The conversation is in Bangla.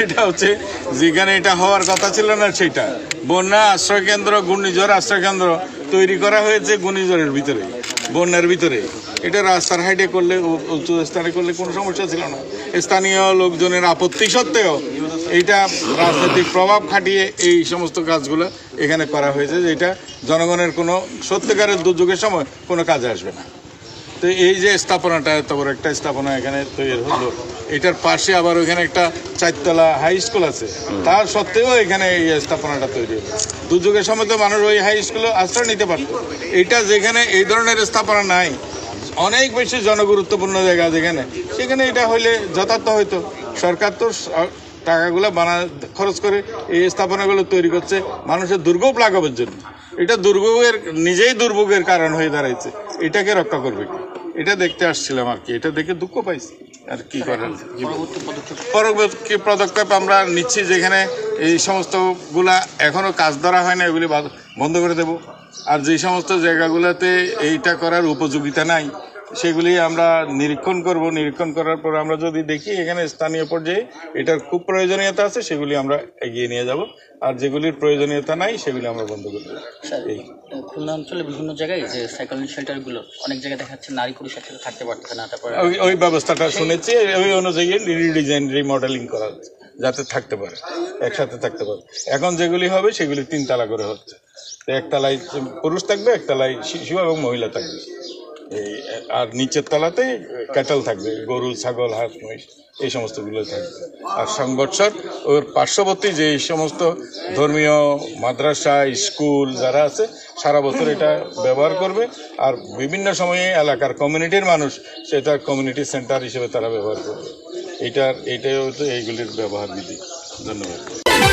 সেটা হচ্ছে যেখানে এটা হওয়ার কথা ছিল না সেটা। বন্যা আশ্রয় কেন্দ্র, ঘূর্ণিঝড় আশ্রয় কেন্দ্র তৈরি করা হয়েছে ঘূর্ণিঝড়ের ভিতরে, বন্যার ভিতরে। এটা রাস্তার হাইটে করলে উঁচু স্থানে করলে কোনো সমস্যা ছিল না। স্থানীয় লোকজনের আপত্তি সত্ত্বেও এইটা রাজনৈতিক প্রভাব খাটিয়ে এই সমস্ত কাজগুলো এখানে করা হয়েছে, যেটা জনগণের কোনো সত্যিকারের দুর্যোগের সময় কোনো কাজে আসবে না। তো এই যে স্থাপনাটা বড় একটা স্থাপনা এখানে তৈরি হলো। এটার পাশে আবার ওইখানে একটা চারতলা হাই স্কুল আছে। তার সত্ত্বেও এখানে এই স্থাপনাটা তৈরি হলো। দুর্যোগের সময় তো মানুষ ওই হাই স্কুলে আশ্রয় নিতে পারতো। এটা যেখানে এই ধরনের স্থাপনা নাই অনেক বেশি জনগুরুত্বপূর্ণ জায়গা যেখানে। সেখানে এটা হইলে যথার্থ হইতো। সরকার তো টাকাগুলো বানা খরচ করে এই স্থাপনাগুলো তৈরি করছে মানুষের দুর্ভোগ লাঘবের জন্য। এটা দুর্ভোগের নিজেই দুর্ভোগের কারণ হয়ে দাঁড়াইছে। এটাকে রক্ষা করবে কি? এটা দেখতে আসছিলাম আর কি। এটা দেখে দুঃখ পাইছি। আর কি করেন পরবর্তী পদক্ষেপ? আমরা নিচ্ছি যেখানে এই সমস্তগুলা এখনও কাজ ধরা হয় না এগুলি বন্ধ করে দেব। আর যে সমস্ত জায়গাগুলোতে এইটা করার উপযোগিতা নাই সেগুলি আমরা নিরীক্ষণ করব। নিরীক্ষণ করার পর আমরা যদি দেখি এখানে স্থানীয় পর্যায়ে এটার খুব প্রয়োজনীয়তা আছে সেগুলি আমরা এগিয়ে নিয়ে যাব। আর যেগুলির প্রয়োজনীয়তা নাই সেগুলি আমরা বন্ধ করে দেবো। এই। খুলনা অঞ্চলে বিভিন্ন জায়গায় যে সাইকেল শেল্টারগুলো অনেক জায়গায় দেখা যাচ্ছে নারী পুরুষ একসাথে থাকতে পারতেছে না তারপরে ওই ওই ব্যবস্থাটা শুনেছি ওই অনুযায়ী রিডিজাইন রিমডেলিং করা হচ্ছে যাতে থাকতে পারে একসাথে থাকতে পারে। এখন যেগুলি হবে সেগুলি তিন তালা করে হচ্ছে। একতলায় পুরুষ থাকবে একতলায় শিশু এবং মহিলা থাকবে। এই, আর নিচের তলাতে ক্যাটল থাকবে গরু ছাগল, হাঁস, মহিষ, এই সমস্তগুলো থাকবে। আর সংগঠন ওর পার্শ্ববর্তী যে সমস্ত ধর্মীয় মাদ্রাসা, স্কুল যারা আছে, সারা বছর এটা ব্যবহার করবে। আর বিভিন্ন সময়ে এলাকার কমিউনিটির মানুষ, সেটা কমিউনিটি সেন্টার হিসেবে তারা ব্যবহার করবে। এটার এটাই হচ্ছে এইগুলির ব্যবহার বিধি। ধন্যবাদ।